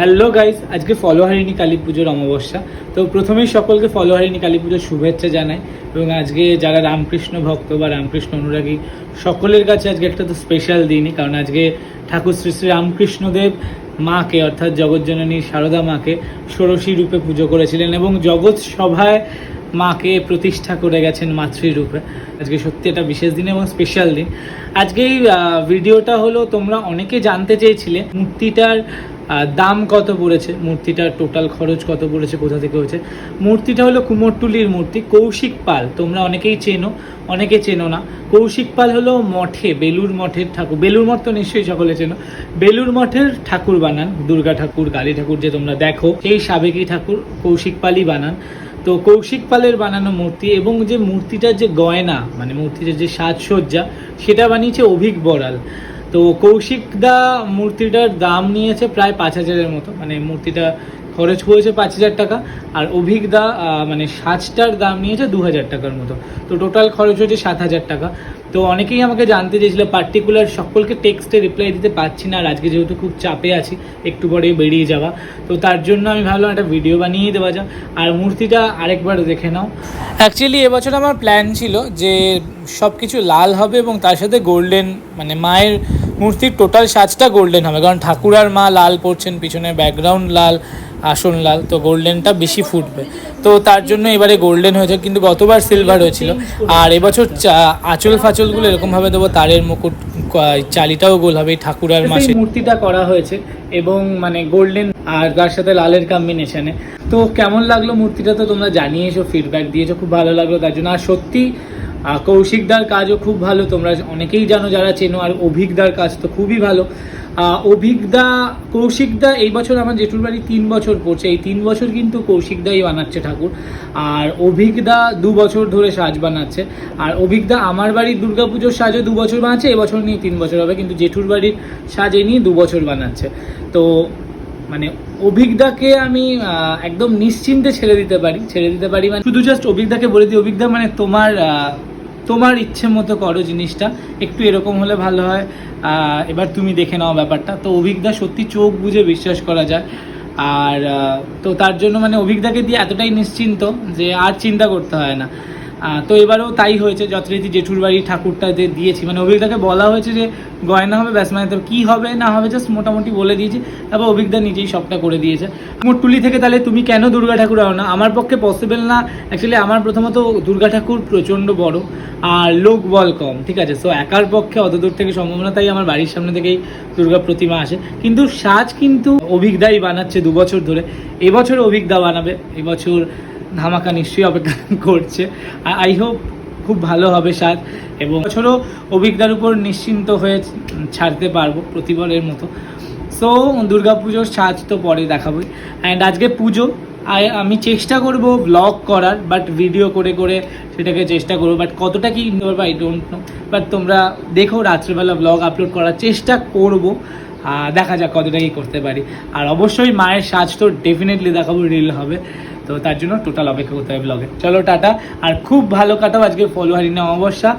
Hello guys আজকে ফলোহারিণী কালী পুজোর অমাবস্যা। তো প্রথমেই সকলকে ফলোহারিণী কালী পুজোর শুভেচ্ছা জানাই এবং আজকে যারা রামকৃষ্ণ ভক্ত বা রামকৃষ্ণ অনুরাগী, সকলের কাছে আজকে একটা তো স্পেশাল দিনই, কারণ আজকে ঠাকুর শ্রী শ্রী রামকৃষ্ণদেব মাকে, অর্থাৎ জগৎজননী সারদা মাকে, ষোড়শী রূপে পুজো করেছিলেন এবং জগৎ সভায় মাকে প্রতিষ্ঠা করে গেছেন মাতৃরূপে আজকে সত্যি একটা বিশেষ দিন এবং স্পেশাল দিন। আজকে এই ভিডিওটা হলো তোমরা অনেকে জানতে চেয়েছিলে, মূর্তিটার দাম কত পড়েছে? মূর্তিটার টোটাল খরচ কত পড়েছে? কোথা থেকে হয়েছে? মূর্তিটা হলো কুমোরটুলির মূর্তি, কৌশিক পাল। তোমরা অনেকেই চেনো, অনেকে চেনো না। কৌশিক পাল হলো মঠে বেলুর মঠের ঠাকুর। বেলুর মঠ তো নিশ্চয়ই সকলে চেনো। বেলুর মঠের ঠাকুর বানান, দুর্গা ঠাকুর, কালী ঠাকুর যে তোমরা দেখো, সেই সাবেকি ঠাকুর কৌশিক পালই বানান। তো কৌশিক পালের বানানো মূর্তি এবং যে মূর্তিটার যে গয়না মানে মূর্তিটার যে সাজসজ্জা, সেটা বানিয়েছে অভিক বড়াল। তো কৌশিক দা মূর্তিটার দাম নিয়েছে প্রায় পাঁচ হাজারের মতো। মানে মূর্তিটা খরচ হয়েছে পাঁচ হাজার টাকা, আর অভিক দা মানে সাজটার দাম নিয়েছে দু হাজার টাকার মতো। তো টোটাল খরচ হয়েছে সাত হাজার টাকা। তো অনেকেই আমাকে জানতে চেয়েছিল পার্টিকুলার সকলকে টেক্সটে রিপ্লাই দিতে পারছি না, আর আজকে যেহেতু খুব চাপে আছি, একটু পরেই বেরিয়ে যাওয়া। তো তার জন্য আমি ভাবলাম একটা ভিডিও বানিয়ে দেওয়া যাক। আর মূর্তিটা আরেকবার দেখে নাও। অ্যাকচুয়ালি এবছর আমার প্ল্যান ছিল যে সব কিছু লাল হবে এবং তার সাথে গোল্ডেন মানে মায়ের মূর্তির টোটাল সাজটা গোল্ডেন হবে কারণ ঠাকুর আর মা লাল পড়ছেন পিছনে ব্যাকগ্রাউন্ড লাল আসন লাল তো গোল্ডেনটা বেশি ফুটবে। তো তার জন্য এবারে গোল্ডেন হয়েছে কিন্তু গতবার সিলভার হয়েছিল। আর এবছর চা- আঁচল ফাচলগুলো এরকমভাবে দেবো তারের মুকুট চালিটাও গোল হবে এই ঠাকুর আর মাসে। মূর্তিটা করা হয়েছে এবং মানে গোল্ডেন আর তার সাথে লালের কম্বিনেশনে তো কেমন লাগল মূর্তিটা তো তোমরা জানিয়েছো ফিডব্যাক দিয়েছ খুব ভালো লাগল তার জন্য। আর সত্যি কৌশিকদার কাজও খুব ভালো, তোমরা অনেকেই জানো যারা চেনো, আর অভিকদার কাজ তো খুবই ভালো। অভিকদা কৌশিকদা এই বছর আমার জেঠুর বাড়ি তিন বছর পড়ছে, এই তিন বছর কিন্তু কৌশিকদাই বানাচ্ছে ঠাকুর। আর অভিকদা দু বছর ধরে সাজ বানাচ্ছে। আর অভিকদা আমার বাড়ির দুর্গাপুজোর সাজও দু বছর বানাচ্ছে এবছর নিয়ে তিন বছর হবে, কিন্তু জেঠুর বাড়ির সাজ এ নিয়ে দু বছর বানাচ্ছে। তো মানে অভিজ্ঞতাকে আমি একদম নিশ্চিন্তে ছেড়ে দিতে পারি, ছেড়ে দিতে পারি মানে শুধু জাস্ট অভিজ্ঞতাকে বলে দিই অভিজ্ঞতা মানে তোমার তোমার ইচ্ছে মতো করো জিনিসটা। একটু এরকম হলে ভালো হয়। এবার তুমি দেখে নাও ব্যাপারটা। তো অভিজ্ঞতা সত্যি চোখ বুঝে বিশ্বাস করা যায়। আর তো তার জন্য মানে অভিজ্ঞতাকে দিয়ে এতটাই নিশ্চিন্ত যে আর চিন্তা করতে হয় না। তো এবারেও তাই হয়েছে, যথারীতি জেঠুর ঠাকুরটা যে দিয়েছি। মানে অভিজ্ঞতাকে বলা হয়েছে যে, গয়না হবে, ব্যাস মানে কী হবে, না হবে জাস্ট মোটামুটি বলে দিয়েছি। তারপর অভিজ্ঞতা নিজেই সবটা করে দিয়েছে। মোট টুলি থেকে তাহলে তুমি কেন দুর্গা ঠাকুর আনো না? আমার পক্ষে পসিবল না। অ্যাকচুয়ালি আমার প্রথমত দুর্গা ঠাকুর প্রচণ্ড বড়, আর লোক বল কম, ঠিক আছে? সো একার পক্ষে অত দূর থেকে সম্ভব না, তাই আমার বাড়ির সামনে থেকেই দুর্গা প্রতিমা আসে। কিন্তু সাজ কিন্তু অভিজ্ঞতাই বানাচ্ছে দু বছর ধরে। এবছর অভিজ্ঞতা বানাবে, এবছর ধামাকা নিশ্চয়ই অপেক্ষা করছে। আই হোপ খুব ভালো হবে সাজ এবং বছরও অভিজ্ঞতার উপর নিশ্চিন্ত হয়ে ছাড়তে পারব প্রতিবারের মতো। সো দুর্গাপুজোর সাজ তো পরে দেখাবোই। অ্যান্ড আজকে পুজো আমি চেষ্টা করব ব্লগ করার বাট ভিডিও করে করে সেটাকে চেষ্টা করব। বাট কতটা কি পারব আই ডোন্ট নো বাট তোমরা দেখো, রাত্রেবেলা ব্লগ আপলোড করার চেষ্টা করব। দেখা যাক কতটা কি করতে পারি। আর অবশ্যই মায়ের সাজ তো ডেফিনেটলি দেখাবো রিল হবে। তো তার জন্য টোটাল অপেক্ষা করতে হবে ব্লগে চলো টাটা, আর খুব ভালো কাটাও আজকে ফলো নেওয়া অমাবস্যা।